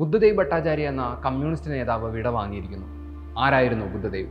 ബുദ്ധദേവ് ഭട്ടാചാര്യ എന്ന കമ്മ്യൂണിസ്റ്റ് നേതാവ് വിടവാങ്ങിയിരിക്കുന്നു ആരായിരുന്നു ബുദ്ധദേവ്?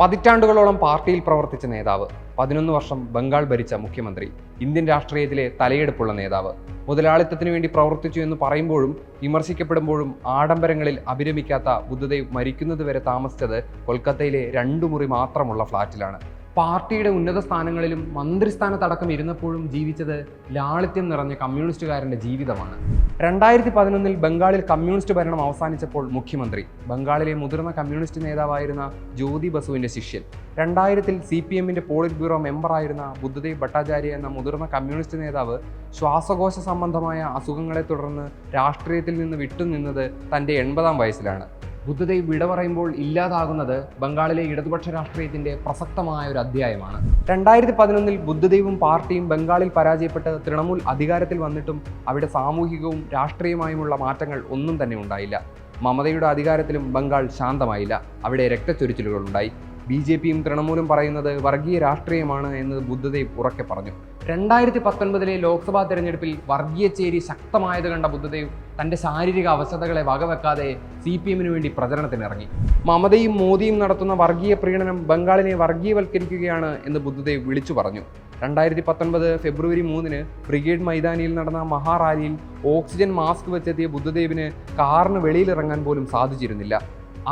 പതിറ്റാണ്ടുകളോളം പാർട്ടിയിൽ പ്രവർത്തിച്ച നേതാവ് പതിനൊന്ന് വർഷം ബംഗാൾ ഭരിച്ച മുഖ്യമന്ത്രി ഇന്ത്യൻ രാഷ്ട്രീയത്തിലെ തലയെടുപ്പുള്ള നേതാവ് മുതലാളിത്തത്തിനു വേണ്ടി പ്രവർത്തിച്ചു എന്ന് പറയുമ്പോഴും വിമർശിക്കപ്പെടുമ്പോഴും ആഡംബരങ്ങളിൽ അഭിരമിക്കാത്ത ബുദ്ധദേവ് മരിക്കുന്നതുവരെ താമസിച്ചത് കൊൽക്കത്തയിലെ രണ്ടു മുറി മാത്രമുള്ള ഫ്ളാറ്റിലാണ്. പാർട്ടിയുടെ ഉന്നത സ്ഥാനങ്ങളിലും മന്ത്രിസ്ഥാനത്തടക്കം ഇരുന്നപ്പോഴും ജീവിച്ചത് ലാളിത്യം നിറഞ്ഞ കമ്മ്യൂണിസ്റ്റുകാരന്റെ ജീവിതമാണ്. രണ്ടായിരത്തി പതിനൊന്നിൽ ബംഗാളിൽ കമ്മ്യൂണിസ്റ്റ് ഭരണം അവസാനിച്ചപ്പോൾ മുഖ്യമന്ത്രി ബംഗാളിലെ മുതിർന്ന കമ്മ്യൂണിസ്റ്റ് നേതാവായിരുന്ന ജ്യോതി ബസുവിന്റെ ശിഷ്യൻ രണ്ടായിരത്തിൽ സി പി എമ്മിന്റെ പോളിറ്റ് ബ്യൂറോ മെമ്പറായിരുന്ന ബുദ്ധദേവ് ഭട്ടാചാര്യ എന്ന മുതിർന്ന കമ്മ്യൂണിസ്റ്റ് നേതാവ് ശ്വാസകോശ സംബന്ധമായ അസുഖങ്ങളെ തുടർന്ന് രാഷ്ട്രീയത്തിൽ നിന്ന് വിട്ടുനിന്നത് തന്റെ എൺപതാം വയസ്സിലാണ്. ബുദ്ധദേവ് വിട പറയുമ്പോൾ ഇല്ലാതാകുന്നത് ബംഗാളിലെ ഇടതുപക്ഷ രാഷ്ട്രീയത്തിന്റെ പ്രസക്തമായ ഒരു അധ്യായമാണ്. രണ്ടായിരത്തി പതിനൊന്നിൽ ബുദ്ധദേവും പാർട്ടിയും ബംഗാളിൽ പരാജയപ്പെട്ട് തൃണമൂൽ അധികാരത്തിൽ വന്നിട്ടും അവിടെ സാമൂഹികവും രാഷ്ട്രീയമായുമുള്ള മാറ്റങ്ങൾ ഒന്നും തന്നെ ഉണ്ടായില്ല. മമതയുടെ അധികാരത്തിലും ബംഗാൾ ശാന്തമായില്ല. അവിടെ രക്തച്ചൊരിച്ചിലുകൾ ഉണ്ടായി ബി ജെ പിയും തൃണമൂലും പറയുന്നത് വർഗീയ രാഷ്ട്രീയമാണ് എന്ന് ബുദ്ധദേവ് ഉറക്കെ പറഞ്ഞു. രണ്ടായിരത്തി പത്തൊൻപതിലെ ലോക്സഭാ തെരഞ്ഞെടുപ്പിൽ വർഗീയച്ചേരി ചേരി ശക്തമായത് കണ്ട ബുദ്ധദേവ് തന്റെ ശാരീരിക അവശതകളെ വകവെക്കാതെ സി പി എമ്മിന് വേണ്ടി പ്രചരണത്തിനിറങ്ങി. മമതയും മോദിയും നടത്തുന്ന വർഗീയ പ്രീണനം ബംഗാളിനെ വർഗീയവൽക്കരിക്കുകയാണ് എന്ന് ബുദ്ധദേവ് വിളിച്ചു പറഞ്ഞു. രണ്ടായിരത്തി പത്തൊൻപത് ഫെബ്രുവരി മൂന്നിന് ബ്രിഗേഡ് മൈതാനിയിൽ നടന്ന മഹാറാലിയിൽ ഓക്സിജൻ മാസ്ക് വെച്ചെത്തിയ ബുദ്ധദേവിന് കാറിന് വെളിയിലിറങ്ങാൻ പോലും സാധിച്ചിരുന്നില്ല.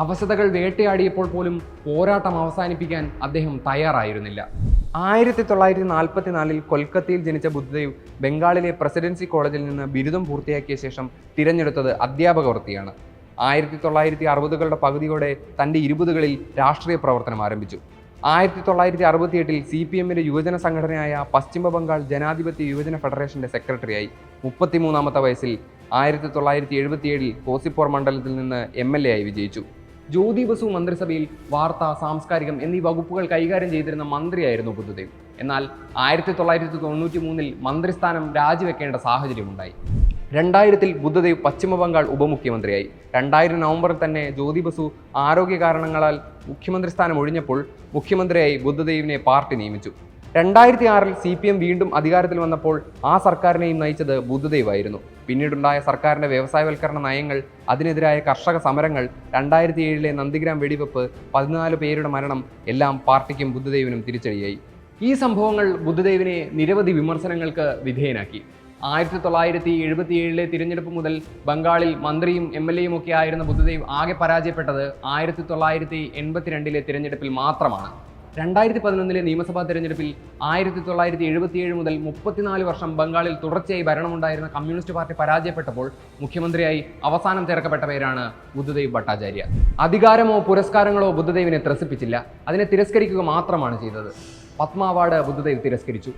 അവശതകൾ വേട്ടയാടിയപ്പോൾ പോലും പോരാട്ടം അവസാനിപ്പിക്കാൻ അദ്ദേഹം തയ്യാറായിരുന്നില്ല. ആയിരത്തി തൊള്ളായിരത്തി നാൽപ്പത്തി നാലിൽ കൊൽക്കത്തയിൽ ജനിച്ച ബുദ്ധദേവ് ബംഗാളിലെ പ്രസിഡൻസി കോളേജിൽ നിന്ന് ബിരുദം പൂർത്തിയാക്കിയ ശേഷം തിരഞ്ഞെടുത്തത് അധ്യാപക വൃത്തിയാണ്. ആയിരത്തി തൊള്ളായിരത്തി അറുപതുകളുടെ പകുതിയോടെ തന്റെ ഇരുപതുകളിൽ രാഷ്ട്രീയ പ്രവർത്തനം ആരംഭിച്ചു. ആയിരത്തി തൊള്ളായിരത്തി അറുപത്തിയെട്ടിൽ സി പി എമ്മിന്റെ യുവജന സംഘടനയായ പശ്ചിമ ബംഗാൾ ജനാധിപത്യ യുവജന ഫെഡറേഷന്റെ സെക്രട്ടറിയായി. മുപ്പത്തിമൂന്നാമത്തെ വയസ്സിൽ ആയിരത്തി തൊള്ളായിരത്തി എഴുപത്തിയേഴിൽ കോസിപ്പോർ മണ്ഡലത്തിൽ നിന്ന് എം എൽ എ ആയി വിജയിച്ചു. ജ്യോതി ബസു മന്ത്രിസഭയിൽ വാർത്ത സാംസ്കാരികം എന്നീ വകുപ്പുകൾ കൈകാര്യം ചെയ്തിരുന്ന മന്ത്രിയായിരുന്നു ബുദ്ധദേവ്. എന്നാൽ ആയിരത്തി തൊള്ളായിരത്തി തൊണ്ണൂറ്റി മൂന്നിൽ മന്ത്രിസ്ഥാനം രാജിവെക്കേണ്ട സാഹചര്യമുണ്ടായി. രണ്ടായിരത്തിൽ ബുദ്ധദേവ് പശ്ചിമ ബംഗാൾ ഉപമുഖ്യമന്ത്രിയായി. രണ്ടായിരം നവംബറിൽ തന്നെ ജ്യോതി ബസു ആരോഗ്യ കാരണങ്ങളാൽ മുഖ്യമന്ത്രി സ്ഥാനം ഒഴിഞ്ഞപ്പോൾ മുഖ്യമന്ത്രിയായി ബുദ്ധദേവിനെ പാർട്ടി നിയമിച്ചു. രണ്ടായിരത്തി ആറിൽ സി പി എം വീണ്ടും അധികാരത്തിൽ വന്നപ്പോൾ ആ സർക്കാരിനെയും നയിച്ചത് ബുദ്ധദേവായിരുന്നു. പിന്നീടുണ്ടായ സർക്കാരിന്റെ വ്യവസായവൽക്കരണ നയങ്ങൾ അതിനെതിരായ കർഷക സമരങ്ങൾ രണ്ടായിരത്തി ഏഴിലെ നന്ദിഗ്രാം വെടിവെപ്പ് പതിനാല് പേരുടെ മരണം എല്ലാം പാർട്ടിക്കും ബുദ്ധദേവിനും തിരിച്ചടിയായി. ഈ സംഭവങ്ങൾ ബുദ്ധദേവിനെ നിരവധി വിമർശനങ്ങൾക്ക് വിധേയനാക്കി. ആയിരത്തി തൊള്ളായിരത്തി എഴുപത്തി ഏഴിലെ തിരഞ്ഞെടുപ്പ് മുതൽ ബംഗാളിൽ മന്ത്രിയും എം എൽ എയും ഒക്കെ ആയിരുന്ന ബുദ്ധദേവ് ആകെ പരാജയപ്പെട്ടത് ആയിരത്തി തൊള്ളായിരത്തി എൺപത്തിരണ്ടിലെ തിരഞ്ഞെടുപ്പിൽ മാത്രമാണ്. രണ്ടായിരത്തി പതിനൊന്നിലെ നിയമസഭാ തെരഞ്ഞെടുപ്പിൽ ആയിരത്തി തൊള്ളായിരത്തി എഴുപത്തിയേഴ് മുതൽ മുപ്പത്തിനാല് വർഷം ബംഗാളിൽ തുടർച്ചയായി ഭരണമുണ്ടായിരുന്ന കമ്മ്യൂണിസ്റ്റ് പാർട്ടി പരാജയപ്പെട്ടപ്പോൾ മുഖ്യമന്ത്രിയായി അവസാനം ചേർക്കപ്പെട്ട പേരാണ് ബുദ്ധദേവ് ഭട്ടാചാര്യ. അധികാരമോ പുരസ്കാരങ്ങളോ ബുദ്ധദേവിനെ ത്രസിപ്പിച്ചില്ല. അതിനെ തിരസ്കരിക്കുക മാത്രമാണ് ചെയ്തത്. പത്മ അവാർഡ് ബുദ്ധദേവ് തിരസ്കരിച്ചു.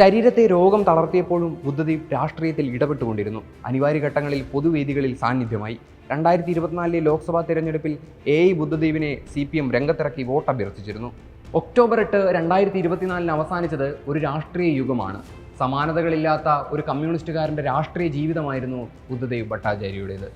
ശരീരത്തെ രോഗം തളർത്തിയപ്പോഴും ബുദ്ധദേവ് രാഷ്ട്രീയത്തിൽ ഇടപെട്ടുകൊണ്ടിരുന്നു. അനിവാര്യ ഘട്ടങ്ങളിൽ പൊതുവേദികളിൽ സാന്നിധ്യമായി. രണ്ടായിരത്തി ഇരുപത്തിനാലിലെ ലോക്സഭാ തെരഞ്ഞെടുപ്പിൽ എ ഐ ബുദ്ധദേവിനെ സി പി എം രംഗത്തിറക്കി വോട്ട് അഭ്യർത്ഥിച്ചിരുന്നു ഒക്ടോബർ എട്ട് രണ്ടായിരത്തി ഇരുപത്തിനാലിന് അവസാനിച്ചത് ഒരു രാഷ്ട്രീയ യുഗമാണ്. സമാനതകളില്ലാത്ത ഒരു കമ്മ്യൂണിസ്റ്റുകാരന്റെ രാഷ്ട്രീയ ജീവിതമായിരുന്നു ബുദ്ധദേവ് ഭട്ടാചാര്യയുടേത്.